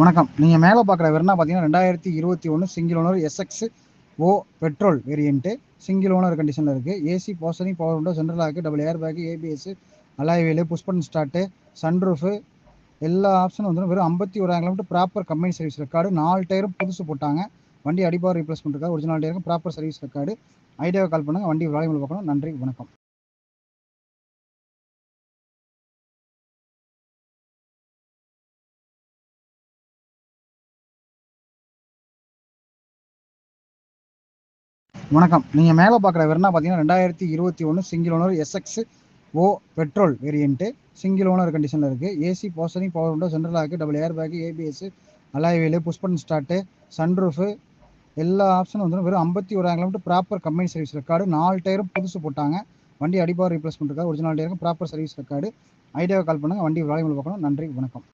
வணக்கம். நீங்கள் மேலே பார்க்குற வெறுனா பார்த்தீங்கன்னா ரெண்டாயிரத்தி இருபத்தி ஒன்று single owner SX O petrol variant single owner கண்டிஷனில் இருக்குது ஏசி போசனிங் பவர் விண்டோ சென்ட்ரல் ஆக்கு double air bag ABS alloy wheel push button start sunroof எல்லா ஆப்ஷனும் வந்து வெறும் ஐம்பத்தி ஓராயிரம் kilometre proper company service record நாலு டயரும் புதுசு போட்டாங்க. வண்டி அடிப்பார் ரீப்ளேஸ் இருக்கா ஒரிஜினல் டயருக்கு ப்ராப்பர் சர்வீஸ் ரெக்கார்டு ஐடியாவை கால் பண்ணுங்கள் வண்டி வாலிமல் பார்க்கணும். நன்றி. வணக்கம். வணக்கம். நீங்கள் மேலே பார்க்குற வெறுனா பார்த்தீங்கன்னா ரெண்டாயிரத்தி இருபத்தி ஒன்று single owner SX O petrol variant single owner கண்டிஷனில் இருக்குது ஏசி போஸ்டரிங் பவர் விண்டோ சென்ட்ரல் ஆக்கு double air bag ABS alloy wheel push button start sunroof எல்லா ஆப்ஷனும் வந்து வெறும் ஐம்பத்தி ஓராயிரம் kilometre proper company service record நாலு டயரும் புதுசு போட்டாங்க. வண்டி அடிப்பார் ரீப்ளேஸ்மெண்ட் இருக்கா ஒரிஜினல் டயருக்கு ப்ராப்பர் சர்வீஸ் ரெக்கார்டு ஐடியாவை கால் பண்ணுங்கள் வண்டி வாலிமல் பார்க்கணும். நன்றி. வணக்கம்.